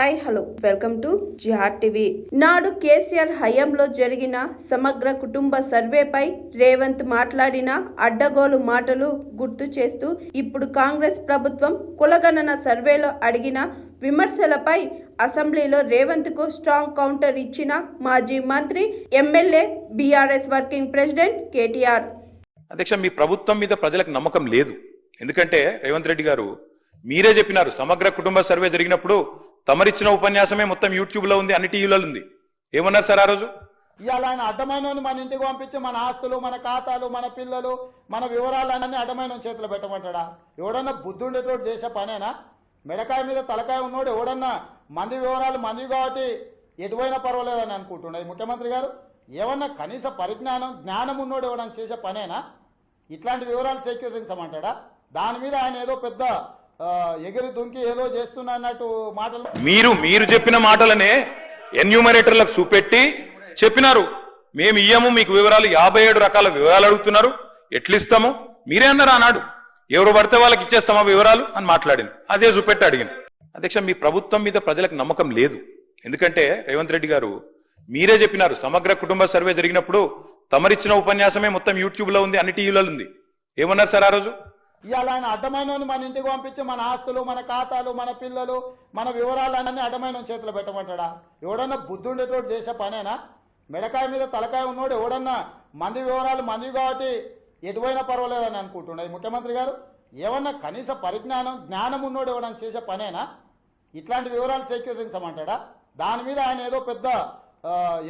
Hi hello welcome to జిహార్ TV. నాడు KCR హయాంలో జరిగిన సమగ్ర కుటుంబ సర్వేపై రేవంత్ మాట్లాడిన అడ్డగోలు మాటలు గుర్తు చేస్తూ ఇప్పుడు కాంగ్రెస్ ప్రభుత్వం కులగణన సర్వేలో అడిగిన విమర్శలపై అసెంబ్లీలో రేవంత్కు స్ట్రాంగ్ కౌంటర్ ఇచ్చిన మాజీ మంత్రి MLA BRS working president KTR. అధ్యక్ష మీ ప్రభుత్వం మీద ప్రజలకు నమ్మకం లేదు. ఎందుకంటే రేవంత్ రెడ్డి గారు మీరే చెప్పినారు సమగ్ర కుటుంబ సర్వే జరిగినప్పుడు తమరిచ్చిన ఉపన్యాసమే మొత్తం యూట్యూబ్లో ఉంది అన్ని టీవీలలో ఉంది. ఏమన్నారు సార్ ఆ రోజు? ఇవాళ ఆయన అడ్డమైన మన ఇంటికి పంపించి మన ఆస్తులు మన ఖాతాలు మన పిల్లలు మన వివరాలన్నీ అడ్డమైన చేతిలో పెట్టమంటాడా? ఎవడన్నా బుద్ధుండేటోడు చేసే పనేనా? మెడకాయ మీద తలకాయ ఉన్నోడు ఎవడన్నా మంది వివరాలు మంది కాబట్టి ఎటువైనా పర్వాలేదని అనుకుంటున్నాయి ముఖ్యమంత్రి గారు ఏమన్నా కనీస పరిజ్ఞానం జ్ఞానం ఉన్నోడు ఎవడన్నా చేసే పనేనా? ఇట్లాంటి వివరాలు సేకరించమంటాడా? దాని మీద ఆయన ఏదో పెద్ద ఎగిరి దుంకి ఏదో చేస్తున్నా అన్నట్టు మాటలు. మీరు మీరు చెప్పిన మాటలనే ఎన్యూమరేటర్లకు చూపెట్టి చెప్పినారు. మేము ఇయ్యము మీకు వివరాలు యాభై ఏడు రకాల వివరాలు అడుగుతున్నారు. ఎట్లిస్తాము? మీరే అన్నారు ఆనాడు ఎవరు పడితే వాళ్ళకి ఇచ్చేస్తామా వివరాలు? అని మాట్లాడింది. అదే చూపెట్టి అడిగింది. అధ్యక్ష మీ ప్రభుత్వం మీద ప్రజలకు నమ్మకం లేదు. ఎందుకంటే రేవంత్ రెడ్డి గారు మీరే చెప్పినారు. సమగ్ర కుటుంబ సర్వే జరిగినప్పుడు తమరిచ్చిన ఉపన్యాసమే మొత్తం యూట్యూబ్లో ఉంది అన్ని టీవీలలో ఉంది. ఏమన్నారు సార్ ఆ రోజు? ఇవాళ ఆయన అడ్డమైన మన ఇంటికి పంపించి మన ఆస్తులు మన ఖాతాలు మన పిల్లలు మన వివరాలన్నీ అడ్డమైన చేతిలో పెట్టమంటాడా? ఎవడన్నా బుద్ధుండేటోడు చేసే పనేనా? మెడకాయ మీద తలకాయ ఉన్నోడు ఎవడన్నా మంది వివరాలు మంది కాబట్టి ఎటువైనా పర్వాలేదని అనుకుంటున్నాయి ముఖ్యమంత్రి గారు ఏమన్నా కనీస పరిజ్ఞానం జ్ఞానం ఉన్నోడు ఎవడన్నా చేసే పనేనా? ఇట్లాంటి వివరాలు సేకరించమంటాడా? దాని మీద ఆయన ఏదో పెద్ద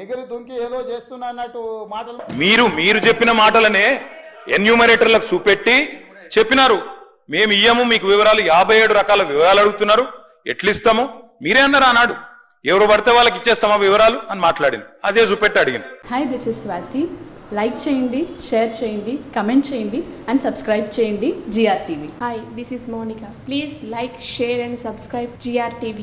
ఎగిరి దుంకి ఏదో చేస్తున్నా అన్నట్టు మాటలు మీరు మీరు చెప్పిన మాటలనే ఎన్యూమరేటర్లకు చూపెట్టి చెప్పినారు. మేము ఇయ్యము మీకు వివరాలు యాభై ఏడు రకాల వివరాలు అడుగుతున్నారు. ఎట్లిస్తాము? మీరే అన్నారు ఆనాడు. ఎవరు పడితే వాళ్ళకి ఇచ్చేస్తామా వివరాలు అని మాట్లాడింది. అదే చూపెట్టి అడిగింది. Hi this is Swathi like చేయండి షేర్ చేయండి కమెంట్ చేయండి అండ్ సబ్స్క్రైబ్ చేయండి GR TV Hi, this is Monica. Please like, share, and subscribe GRTV.